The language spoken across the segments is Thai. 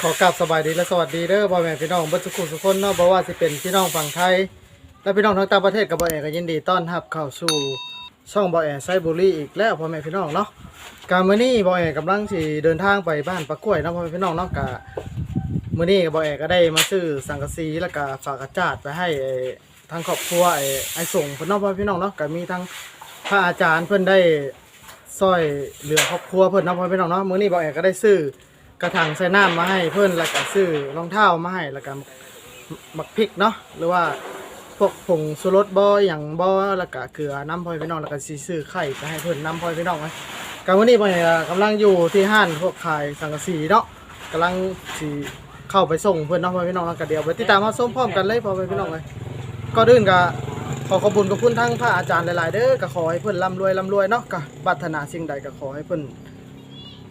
ขอกราบสบายดีและสวัสดีเด้อพ่อแม่พี่น้องเบัสุขุสุคนเนาะบ่ว่าสิเป็นพี่น้องฝั่งไทย และพี่น้องทั้งต่างประเทศกับบ่แอก็ยินดีต้อนรับเข้าสู่ช่องบ่แอไซบุรีอีกแล้วพ่อแม่พี่น้องเนาะการมื้อนี้บ่แอกำลังสิเดินทางไปบ้านปะกล้วยเนาะพ่อแม่พี่น้องเนาะกะมื้อนี้บ่แอก็ได้มาซื้อสังกะสีแล้วก็ฝากกระจาดไปให้ไอ้ทางครอบครัวไอ้ไอ้ส่งเพิ่นเนาะพ่อแม่พี่น้องเนาะก็มีทั้งพระอาจารย์เพิ่นได้ซอยเหลือครอบครัวเพิ่นเนาะพ่อแม่พี่น้องเนาะมื้อนี้บ่แอก็ได้ซื้อ กระถางใส่น้ำมาให้เพิ่อนแล้วก็ซื้อรองเท้ามาให้แล้วก็หมักพริกเนาะหรือว่าพวกผงสุรสบ่ออย่างบ่แล้วก็เกลือน้ำพลอยพี่น้องแล้วก็สิซื้อไข่ไปให้เพิ่อนน้ำพลอยพี่น้องไว้กันวันนี้พ่อยกำลังอยู่ที่ห้านพวกขายสังกะสีเนาะกำลังสิเข้าไปส่งเพิ่อนเนาะพ่อพี่น้องแล้วก็เดี๋ยวไปติดตามมาส้มพร้อมกันเลยพ่อพี่น้องเลยก็ดื่นก็ขอขอบคุณกับคุณทั้งพระอาจารย์หลาย ๆ เด้อก็ขอให้เพิ่อนร่ำรวยร่ำรวยเนาะก็ปรารถนาสิ่งใดก็ขอให้เพิ่อน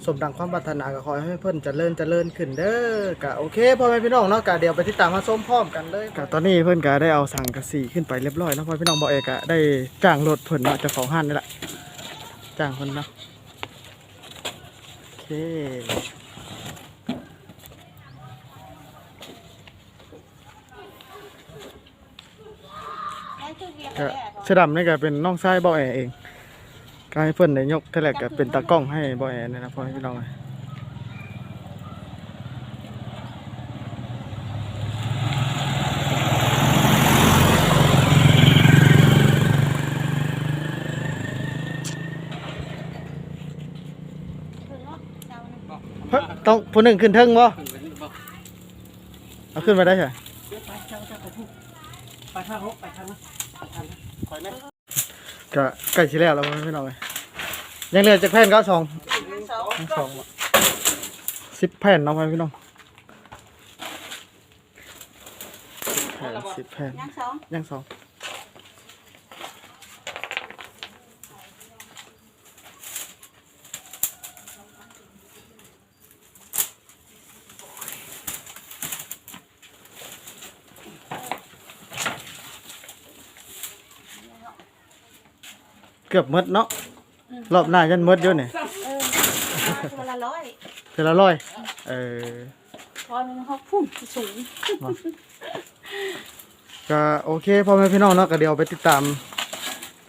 สมดังความปรารถนาก็ขอให้เพิ่นเจริญเจริญขึ้นเด้อกะโอเคพ่อแม่พี่น้องเนาะกะเดี๋ยวไปติดตามมาส้มพร้อมกันเลยกะตอนนี้เพิ่นก็ได้เอาสังกะสีขึ้นไปเรียบร้อยเนาะพ่อพี่น้องบอกเอกอะได้จ้างรถเพิ่นเนาะเจ้าของห้านนี่แหละจ้างเพิ่นเนาะโอเคก็เสอดำนี่ก็เป็นน้องชายบ่อแอเอง ก็ให้เพิ่นได้ยกเท่าไหร่ก็เป็นตากล้องให้บ่อแอนี่นะพ่อพี่น้องเลยเฮ้ยต้องผู้หนึ่งขึ้นเทิงบ่เอาขึ้นมาได้ใช่ไปทางรถไปทางนั้นไปทางนั้นคอยไหมก็ใกล้สิแล้วแล้วพี่น้องเลย ยังเหลือจากแผ่นก็สองสองสิบแผ่นเนาะพี่น้องแผ่นสิบแผ่นยังสองยังสองเกือบหมดเนาะ รอบหน้ายันหมดอยู่เนี่ยเออตัวละร้อยเทอละร้อยเออพอหนึงเขาพุ่งสูงก็โอเคพ่อแม่พี่น้องเนาะก็เดี๋ยวไปติดตาม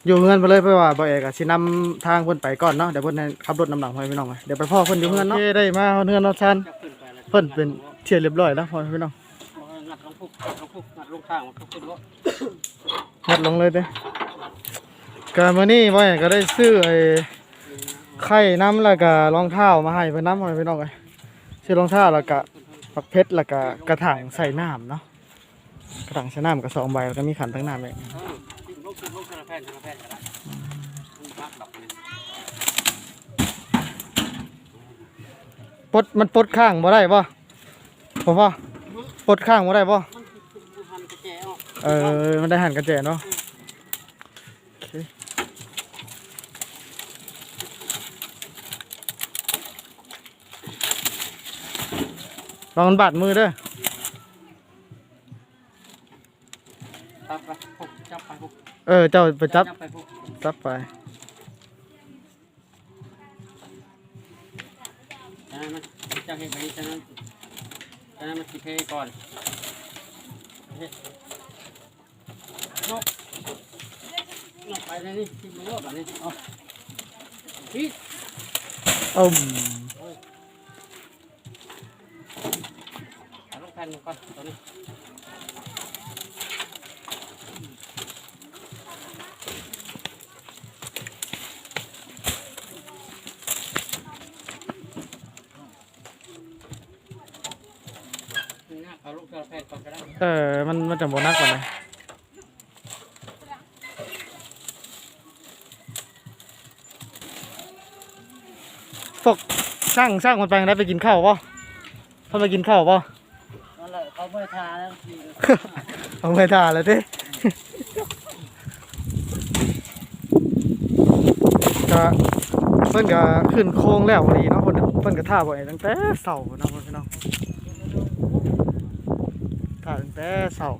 อยู่เฮือนไปเลยเพราะว่าบ่เอกก็สินำทางเพิ่นไปก่อนเนาะเดี๋ยวเพิ่นให้ขับรถนำหลังพ่อแม่พี่น้องไปเดี๋ยวไปพ่อเพิ่นอยู่เฮือนเนาะโอเคได้มาเฮือนเนาะชันจะขึ้นไปเลยเพิ่นเป็นเที่ยเรียบร้อยแล้วพ่อแม่พี่น้องงัดลงพุกงัดลงพุกงัดลงข้างมันก็ขึ้นรถงัดลงเลยเด้ ก็มื้อนี้บ่เอกก็ได้ซื้อไอ้ไข่น้ำแล้วก็รองเท้ามาให้เพิ่นนำพ่อแม่พี่น้องไปซื้อรองเท้าแล้วก็ปักเพชรแล้วก็กระถางใส่น้ำเนาะกระถางใส่น้ำก็สองใบแล้วก็มีขันตั้งน้ำเองปดมันปดข้างบ่ได้บ่ผมว่าปดข้างบ่ได้บ่ะเออมันได้หันกระแจเนาะโอเค ลองมันบาดมือเด้อจับไปพุกจับไปพุกเออ เจ้าไปจับไปพุกจับไปจากนั้นมันจะเห็นไปจากนั้นจากนั้นมันสิเพก่อนเฮ็ดนกนกไปเลยนี่ที่มันรถแบบนี้เอาพี่อืมเอา นก่อนตัวนี้เอาลูกเสือแผ่นก่อนก็ได้เออ มันมันจะบ่นักกว่าเลยพวกช่างช่างมันไปได้ไปกินข้าวป่ะเขาไปกินข้าวป่ะ นั่นแหละเขาไม่ทาแล้วที เอาไปถ่าเลยดิก็เพิ่นก็ขึ้นโค้งแล้วพอดีเนาะเพิ่นเพิ่นก็ท่าบ่อยตั้งแต่เสาร์เนาะพี่น้องท่าตั้งแต่เสาร์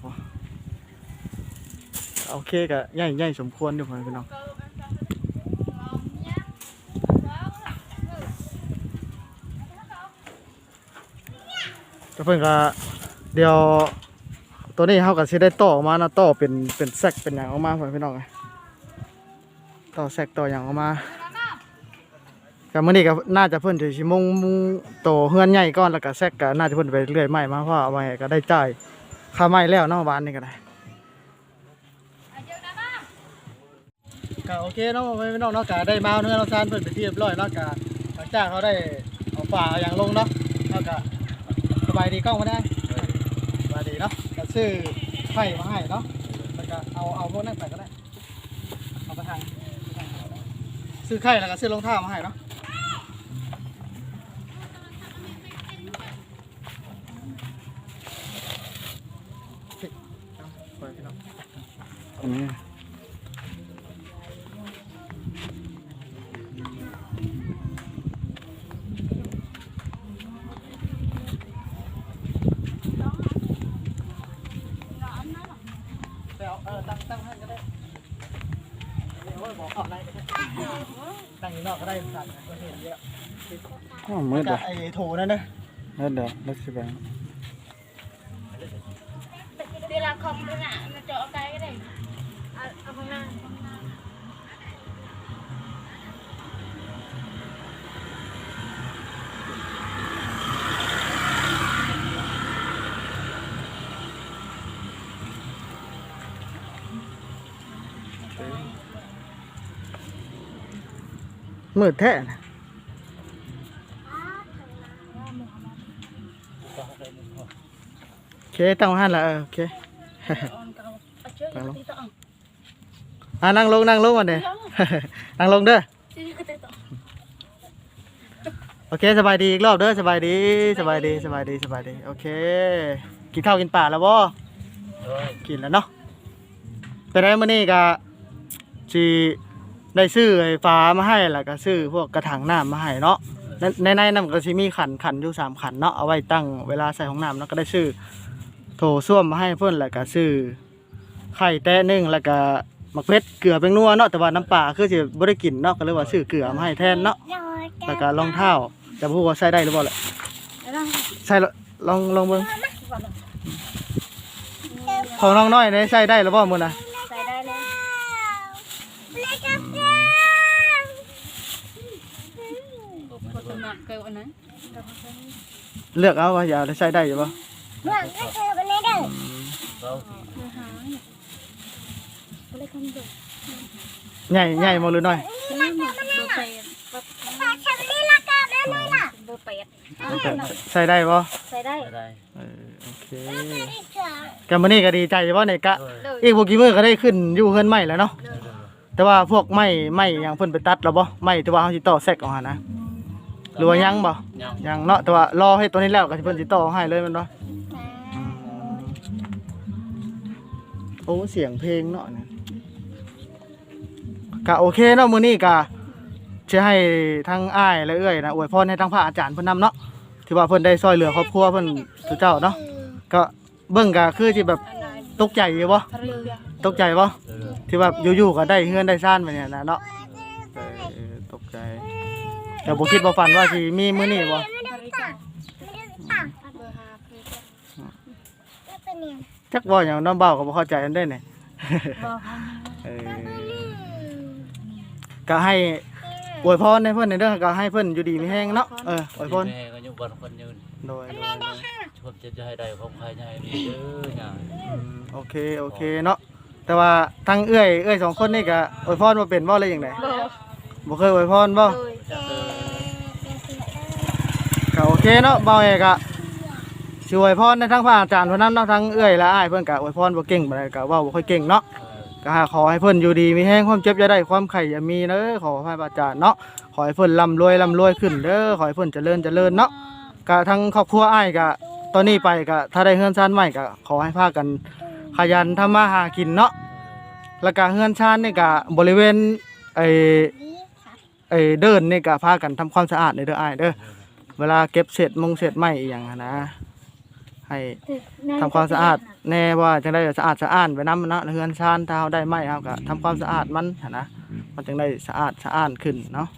โอเคก็ใหญ่ใหญ่สมควรอยู่พี่น้องแต่เพิ่นก็เดี๋ยว ตัวนี้เฮาก็สิได้ต่อออกมานะต่อเป็นเป็นแซกเป็นหยังออกมาพ่อพี่น้องต่อแซกต่อหยังออกมาก็มื้อนี้ก็น่าจะเพิ่นสิมงมุ่งโตเฮือนใหญ่ก่อนแล้วก็แซกก็น่าจะเพิ่นไปเรื่อยใหม่มาเพราะเอาไว้ก็ได้จ่ายค่าไม้แล้วนาะบ้านนี้ก็ได้ก็โอเคเนาะพ่อพี่น้องเนาะก็ได้มาเฮือเราซานเพิ่นไปทีเรียบร้อยเนาะก็หลังจากเขาได้เอาฝาอาหยังลงเนาะแล้วก็สบายดีกล้องบ่ได้ สวัสดีเนาะก็ ซื้อไข่มาให้เนาะแล้วก็เอาเอาพวกนั่นไปก็ได้เอาไปทางซื้อไข่แล้วก็ซื้อรองเท้ามาให้เนาะสิเอาไปพี่น้อง ตั้งตั้งให้ก็ได้เดี๋ยวบอกเขาได้ก็ได้ตั้งอยู่นอกก็ได้สั่นก็เห็นเยอะอ๋อมืดกัอะบไอ้โถนั่นนะมืดเด้อรถสิบแบงเวลาคอมด้วยนะมันจะเอาไกลก็ได้เอาเอาข้างหน้า มืดแท้นะโอเคตั้งหันละเออโอเคเอาเอาเชือกเอาตีต่ออะนั่งลงนั่งลงวันเนี้ยนั่งลงเด้อตีก็ตีต่อโอเคสบายดีอีกรอบเด้อสบายดีสบายดีสบายดีสบายดีโอเคกินข้าวกินปลาแล้วบ่กินแล้วเนาะไปได้มื้อนี้ก็สิ ได้ซื้อไอ้ฟ้ามาให้แล้วก็ซื้อพวกกระถางน้ำมาให้เนาะในในในนั้นก็สิมีขันขันอยู่สามขันเนาะเอาไว้ตั้งเวลาใส่ของน้ำเนาะก็ได้ซื้อโถส้วมมาให้เพิ่นแล้วก็ซื้อไข่แต้หนึงแล้วก็มักเพชรเกลือเป็นนัวเนาะแต่ว่าน้ำปลาคือสิบ่ได้กินเนาะก็เลยว่าซื้อเกลือมาให้แทนเนาะแล้วก็รองเท้าจะพูดว่าใส่ได้หรือเปล่าแหละแล้วนั่งใส่แล้วลองลองเบิ่งของน้องน้อยเนี่ยใส่ได้หรือเปล่ามื้อน่ะ ใส่ได้แล้วกดสมัคร เกินอันนั้นเลือกเอาว่าอย่าใส่ได้หรือเปล่าเมื่อก็เจอไปเลยเด้อเมื่อหาเนี่ยก็เลยคำเดือดใหญ่ใหญ่หมดหรือน้อยซื้อหมดเบอร์แปดปาชันนี่ละกันได้เลยล่ะเบอร์แปดใส่ได้บ่ใส่ได้ได้เออโอเคแกมื้อนี้ก็ดีใจบ่เนี่ยกะเลยอีกบ่กี่มื้อก็ได้ขึ้นอยู่เฮือนใหม่แล้วเนาะแต่ว่าพวกไม้ไม้หยังเพิ่นไปตัดแล้วบ่ไม้ที่ว่าเฮาสิต่อแซกออกหานะ หรือว่ายังบ่ยังยังเนาะแต่ว่ารอให้ตัวนี้แล้วก็สิเพิ่นสิต่อให้เลยแมันบ่โอ้เสียงเพลงเนาะเนี่ยก็โอเคเนาะมื้อนี้ก็จะให้ทั้งอ้ายและเอื้อยนะอวยพรให้ทั้งพระอาจารย์เพิ่นนำเนาะที่ว่าเพิ่นได้ช่วยเหลือครอบครัวเพิ่นทุเจ้าเนาะก็เบิ่งก็คือสิแบบตกใจอยู่บ่ตกใจบ่ที่ว่าอยู่ๆก็ได้เฮือนได้ซ่านไปเนี่ยนะเนาะ แต่บ่คิดบ่ฝันว่าสิมีมื้อนี้บ่เบอร์ห้าคือจักว่าหยังน้ำเบ้าก็บ่เข้าใจอันได้เนี่ยเออก็ให้อวยพรให้เพิ่นในเด้อก็ให้เพิ่นอยู่ดีมีแฮงเนาะเอออวยพรแม่ก็อยู่บนคนยืนโดยโดยโดยชมจะให้ได้ของใครให้ดีเด้อเนี่ยอืมโอเคโอเคเนาะแต่ว่าทั้งเอื้อยเอื้อยสองคนนี่ก็อวยพรบ่เป็นบ่เลยจังไดบอร์บ่เคยอวยพรบ่ เลย ก็โอเคเนาะเบาเอกอะช่วยพรในทั้งพระอาจารย์เพิ่นนั้นเนาะทั้งเอื้อยและอ้ายเพิ่อนก็อวยพรบ่เก่งบ่ได้ก็เว้าบ่ค่อยเก่งเนาะก็ขอให้เพิ่นอยู่ดีมีแห้งความเจ็บอย่าได้ความไข่อย่ามีเด้อขอพระอาจารย์เนาะขอให้เพิ่นร่ำรวยร่ำรวยขึ้นเด้อขอให้เพิ่นเจริญเจริญเนาะก็ทั้งครอบครัวอ้ายก็ตอนนี้ไปก็ถ้าได้เฮือนชานใหม่ก็ขอให้พากันขยันทำมาหากินเนาะแล้วก็เฮือนชานนี่ก็บริเวณไอ้ไอ้เดินนี่ก็พากันทำความสะอาดเด้ออ้ายเด้อ เวลาเก็บเศษมงเศษไม้อีหยังหั้นนะ ให้ทำความสะอาดแน่ว่าจังได้สะอาดสะอ้านไปน้ำเนาะเฮือนชานถ้าเราได้ไม้ครับก็ทำความสะอาดมันหั้นนะมันจึงได้สะอาดสะอ้านขึ้นเนาะ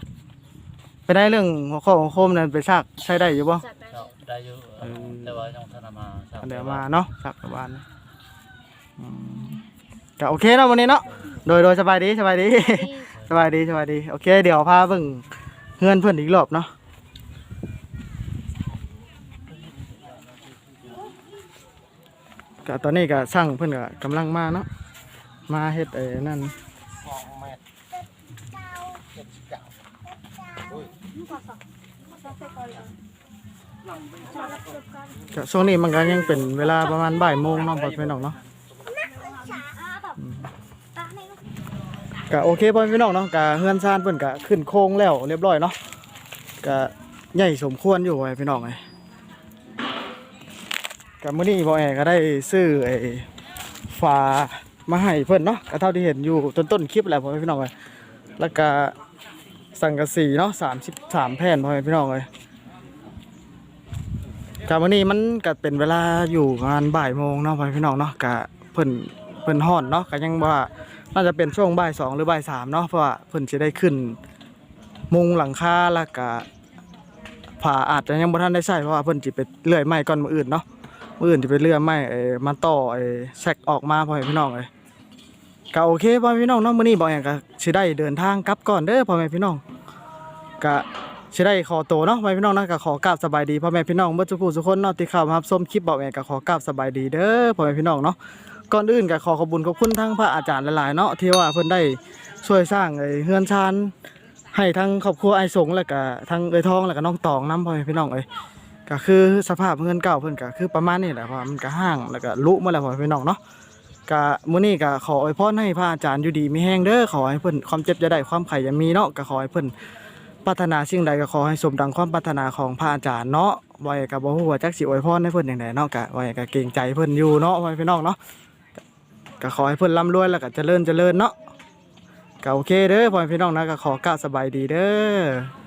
ไปได้เรื่องหัวข้อหัวโคมนั่นไปซากใช้ได้อยู่บ่จัดได้ได้อยู่เออแต่ว่าต้องธนามาสร้งเดี๋ยวมาเนาะสักประมาณอืมก็โอเคเนาะวันนี้เนาะโดยโดยสบายดีสบายดีสบายดีสบายดีโอเค เดี๋ยวพาเบิ่งเฮือนเพื่อนอีกรอบเนาะ ก็ตอนนี้ก็สร้างเพื่อนก็กำลังมาเนาะมาเฮ็ดไอ้นั่นก็ช่วงนี้มันก็ยังเป็นเวลาประมาณบ่ายโมงเนาะพอพี่น้องเนาะก็โอเคพอพี่น้องเนาะก็เฮือนซานเพิ่นก็ขึ้นโค้งแล้วเรียบร้อยเนาะก็ใหญ่สมควรอยู่ไว้พี่น้องไอ ก็มื้อนี้บ่แอก็ได้ซื้อไอ้ฝามาให้เพิ่อนเนาะก็เท่าที่เห็นอยู่ต้นๆคลิปแหละพ่อแม่พี่น้องเอ้ยแล้วก็สังกะสีเนาะ33แผ่นพ่อแม่พี่น้องเอ้ยกับวันนี้มันก็เป็นเวลาอยู่ประมาณบ่ายโมงเนาะพ่อพี่น้องเนาะกะเพิ่นเพิ่นฮ้อนเนาะก็ยังว่าน่าจะเป็นช่วงบ่ายสองหรือบ่ายสามเนาะเพราะว่าเพิ่นจะได้ขึ้น มุงหลังคาแล้วก็ผ่าอาจจะยังบ่ทันได้ใช้เพราะว่าเพิ่นสิไปเลื่อยไม้ก่อนมืออื่นเนาะ มือื่นสิไปเลื่อยไม้เอ้มาต่อไอ้แซกออกมาพ่อแม่พี่น้องเอ้ยก็โอเคพ่อแม่พี่น้องเนาะมื้อนี้บ่หยังก็สิได้เดินทางกลับก่อนเด้อพ่อแม่พี่น้องก็สิได้ขอโตเนาะพ่อแม่พี่น้องนะก็ขอกราบสบายดีพ่อแม่พี่น้องเมื่อทุกผู้ทุกคนเนาะที่เข้ามารับชมคลิปบอกแม่ก็ขอกราบสบายดีเด้อพ่อแม่พี่น้องเนาะก่อนอื่นก็ขอขอบคุญขอบคุณทั้งพระอาจารย์หลายๆเนาะที่ว่าเพิ่นได้ช่วยสร้างไอ้เฮือนชานให้ทั้งครอบครัวไอ้สงแล้วก็ทั้งเอ้ยทองแล้วก็น้องตองนํพ่อแม่พี่น้องเอ้ย ก็คือสภาพเฮือนเก่าเพิ่นก็คือประมาณนี้แหละเพราะว่ามันก็ห้างแล้วก็ลุมาแล้วพ่อพี่น้องเนาะก็มื้อนี้ก็ขออวยพรให้พระอาจารย์อยู่ดีมีแห้งเด้อขอให้เพิ่นความเจ็บจะได้ความไข่อย่ามีเนาะก็ขอให้เพิ่นปรารถนาสิ่งใดก็ขอให้สมดังความปรารถนาของพระอาจารย์เนาะไว้กับบ่ฮู้ว่าจักสิอวยพรให้เพิ่นจังไดเนาะก็ไว้ก็เกรงใจเพิ่นอยู่เนาะพี่น้องเนาะก็ขอให้เพิ่นร่ำรวยแล้วก็เจริญเจริญเนาะก็โอเคเด้อพ่อพี่น้องนะก็ขอกล่าสบายดีเด้อ